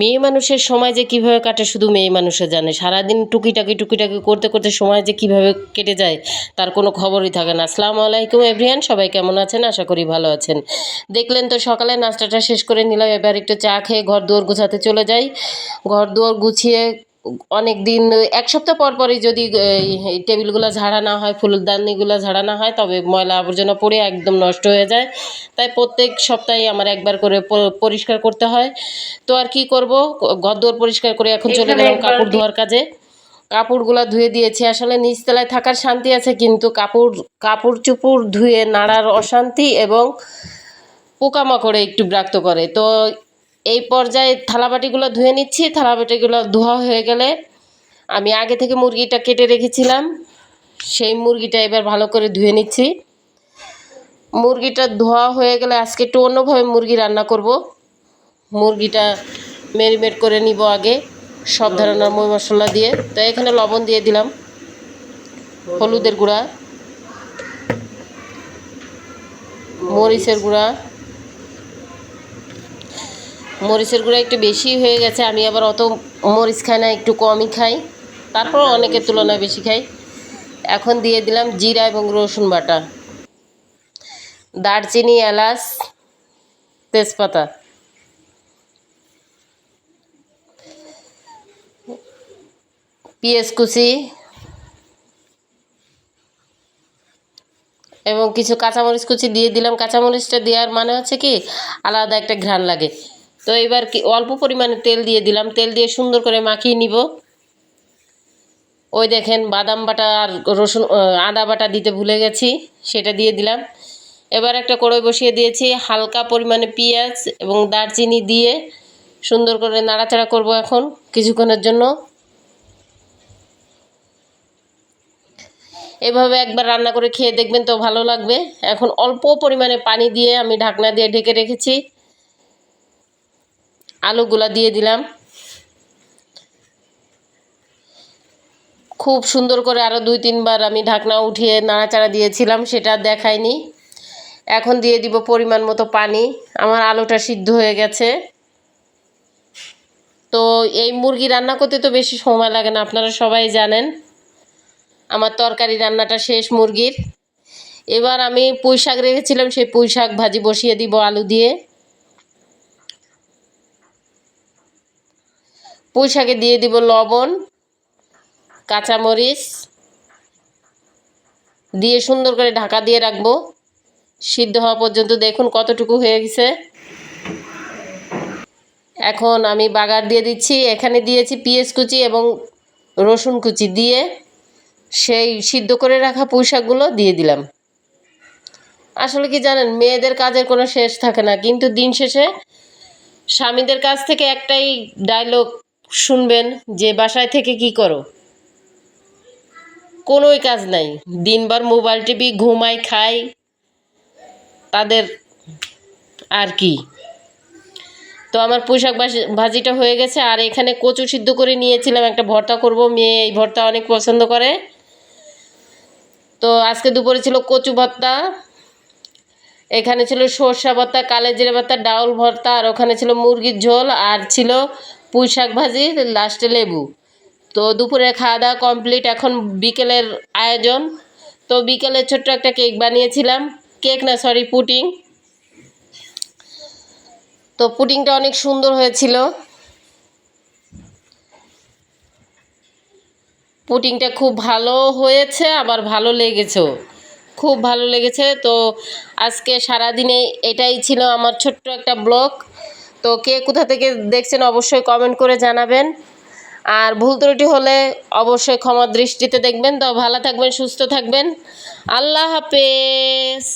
মেয়ে মানুষের সময় যে কীভাবে কাটে শুধু মেয়ে মানুষে জানে। সারাদিন টুকিটাকি টুকিটাকি করতে করতে সময় যে কীভাবে কেটে যায় তার কোনো খবরই থাকে না। আসসালামু আলাইকুম এভরিয়ান, সবাই কেমন আছেন? আশা করি ভালো আছেন। দেখলেন তো সকালে নাস্তাটা শেষ করে নিলাম, এবার একটু চা খেয়ে ঘর দুয়ার গুছাতে চলে যাই। ঘর দুয়ার গুছিয়ে অনেক দিন এক সপ্তাহ পর পরই যদি এই টেবিলগুলো ঝাড়া না হয় ফুলদানিগুলো ঝাড়া না হয় তবে ময়লা আবর্জনা পড়ে একদম নষ্ট হয়ে যায়। তাই প্রত্যেক সপ্তাহে আমার একবার করে পরিষ্কার করতে হয়। তো আর কি করব? ঘর দুয়ার পরিষ্কার করে এখন চলে গেলাম কাপড় ধোয়ার কাজে। কাপড়গুলো ধুয়ে দিয়েছি। আসলে নিচতলায় থাকার শান্তি আছে কিন্তু কাপড় কাপড় চুপড় ধুয়ে নাড়ার অশান্তি এবং পোকামাকড়ে একটু বিরক্ত করে। তো এই পর্যায়ে থালাবাটিগুলো ধুয়ে নিচ্ছি। থালাবাটিগুলো ধোয়া হয়ে গেলে আমি আগে থেকে মুরগিটা কেটে রেখেছিলাম। সেই মুরগিটা এবার ভালো করে ধুয়ে নিচ্ছি। মুরগিটা ধোয়া হয়ে গেলে আজকে একটু অন্যভাবে মুরগি রান্না করব। মুরগিটা ম্যারিনেট করে নিব আগে সব ধরনের মই মশলা দিয়ে। তো এখানে লবণ দিয়ে দিলাম, হলুদের গুঁড়া, মরিচের গুঁড়া মরিচের গুঁড়া একটু বেশি হয়ে গেছে, আমি আবার অত মরিচ খাই না, একটু কমই খাই। তারপর অনেকের তুলনায় বেশি খাই। এখন দিয়ে দিলাম জিরা এবং রসুন বাটা। দারচিনি, এলাচ, তেজপাতা। পেঁয়াজ কুচি এবং কিছু কাঁচামরিচ কুচি দিয়ে দিলাম। কাঁচামরিচটা দেওয়ার মানে হচ্ছে কি, আলাদা একটা ঘ্রাণ লাগে। তো এবার কি অল্প পরিমাণে তেল দিয়ে দিলাম। তেল দিয়ে সুন্দর করে মাখিয়ে নিব। ওই দেখেন বাদাম বাটা আর রসুন আদা বাটা দিতে ভুলে গেছি, সেটা দিয়ে দিলাম। এবার একটা কড়াই বসিয়ে দিয়েছি, হালকা পরিমাণে পেঁয়াজ এবং দারচিনি দিয়ে সুন্দর করে নাড়াচাড়া করব এখন কিছুক্ষণের জন্য। এভাবে একবার রান্না করে খেয়ে দেখবেন তো ভালো লাগবে। এখন অল্প পরিমাণে পানি দিয়ে আমি ঢাকনা দিয়ে ঢেকে রেখেছি। আলুগুলা দিয়ে দিলাম। খুব সুন্দর করে আরও দুই, তিনবার আমি ঢাকনা উঠিয়ে নাড়াচাড়া দিয়েছিলাম, সেটা দেখায়নি এখন দিয়ে দিব পরিমাণ মতো পানি। আমার আলুটা সিদ্ধ হয়ে গেছে। তো এই মুরগি রান্না করতে তো বেশি সময় লাগে না, আপনারা সবাই জানেন। আমার তরকারি রান্নাটা শেষ মুরগির। এবার আমি পুঁই শাক রেখেছিলাম, সেই পুঁই শাক ভাজি বসিয়ে দিব আলু দিয়ে। পুঁই শাকে দিয়ে দিব লবণ, কাঁচামরিচ, দিয়ে সুন্দর করে ঢাকা দিয়ে রাখব। সিদ্ধ হওয়া পর্যন্ত দেখুন কতটুকু হয়ে গেছে। এখন আমি বাগার দিয়ে দিচ্ছি। এখানে দিয়েছি পেঁয়াজ কুচি এবং রসুন কুচি দিয়ে। সেই সিদ্ধ করে রাখা পুঁই শাকগুলো দিয়ে দিলাম। আসলে কি জানেন, মেয়েদের কাজের কোনো শেষ থাকে না। কিন্তু দিন শেষে স্বামীদের কাছ থেকে একটাই ডায়লগ শুনবেন যে বাসায় থেকে কি করো? কোনোই কাজ নাই। দিনবার মোবাইল টিভি ঘুমাই খাই তাদের আর কি? তো আমার পোশাক ভাজিটা হয়ে গেছে, আর এখানে কচু সিদ্ধ করে নিয়েছিলাম, একটা ভর্তা করব। মেয়ে এই ভর্তা অনেক পছন্দ করে। তো আজকে দুপুরে ছিল কচু ভর্তা, এখানে ছিল সর্ষা ভর্তা, কালে জিরে ভর্তা, ডাউল ভর্তা, আর ওখানে ছিল মুরগির ঝোল, আর ছিল পুঁই শাক ভাজি লাস্টে লেবু। তো দুপুরে খাওয়া দাওয়া কমপ্লিট এখন বিকেলের আয়োজন। তো বিকেলে ছোট্ট একটা কেক বানিয়েছিলাম। কেক না সরি পুটিং তো পুটিংটা অনেক সুন্দর হয়েছিল। পুটিংটা খুব ভালো হয়েছে, আবার ভালো লেগেছেও খুব ভালো লেগেছে। তো আজকে সারাদিনে এটাই ছিল আমার ছোট্ট একটা ব্লগ তো কে কোথা থেকে দেখছেন অবশ্যই কমেন্ট করে জানাবেন। আর ভুল ত্রুটি হলে অবশ্যই ক্ষমা দৃষ্টিতে দেখবেন। তো ভালো থাকবেন, সুস্থ থাকবেন। আল্লাহ হাফেজ।